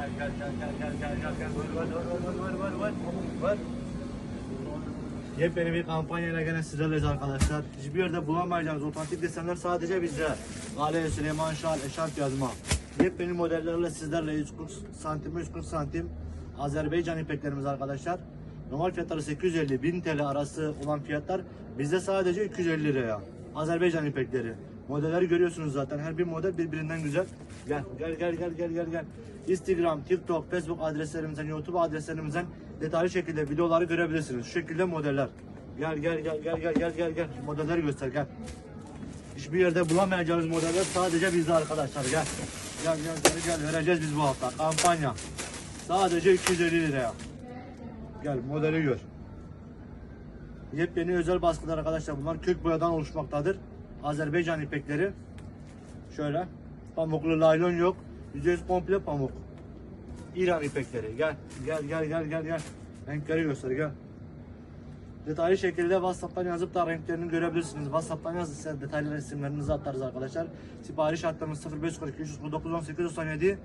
Gel gel gel gel gel gel gel gel. Vur vur vur vur vur vur vur. Vur. Yepyeni bir kampanyayla gene sizlerleyiz arkadaşlar. Hiçbir yerde bulamayacağınız otantik desenler sadece bizde. Gale Süleyman Şal, Eşarp yazma. Yepyeni modellerle sizlerle 140 santim, 140 santim Azerbaycan ipeklerimiz arkadaşlar. Normal fiyatları 850 1000 TL arası olan fiyatlar bizde sadece 250 liraya. Azerbaycan ipekleri. Modelleri görüyorsunuz zaten. Her bir model birbirinden güzel. Gel gel gel gel gel gel gel. Instagram, TikTok, Facebook adreslerimizden, YouTube adreslerimizden detaylı şekilde videoları görebilirsiniz. Şu şekilde modeller. Gel gel gel gel gel gel gel gel. Modelleri göster gel. Hiçbir yerde bulamayacağınız modeller sadece bizde arkadaşlar gel. Gel gel gel gel vereceğiz biz bu hafta kampanya. Sadece 250 liraya. Gel modeli gör. Yepyeni özel baskılar arkadaşlar. Bunlar kök boyadan oluşmaktadır. Azerbaycan ipekleri. Şöyle. Pamuklu laylon yok. %100 komple pamuk. İran ipekleri. Gel. Gel gel gel gel gel. Renkleri göster gel. Detaylı şekilde WhatsApp'tan yazıp da renklerini görebilirsiniz. WhatsApp'tan yazın size detaylı resimlerinizi atarız arkadaşlar. Sipariş hattımız 0542 349 18 97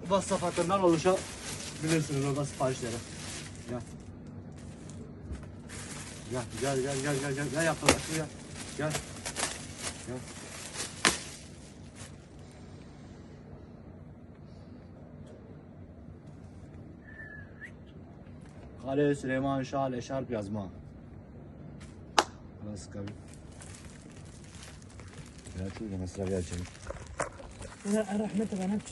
WhatsApp hattından oluşabilirsiniz orada siparişleri. Gel. Gel gel gel gel gel gel gel yapalım gel. Gel çalışıyor. Kale Süleyman Şah Leşarp yazma. Nasıl kabul? Evet, şurada mesela bir açalım. Rahmet bana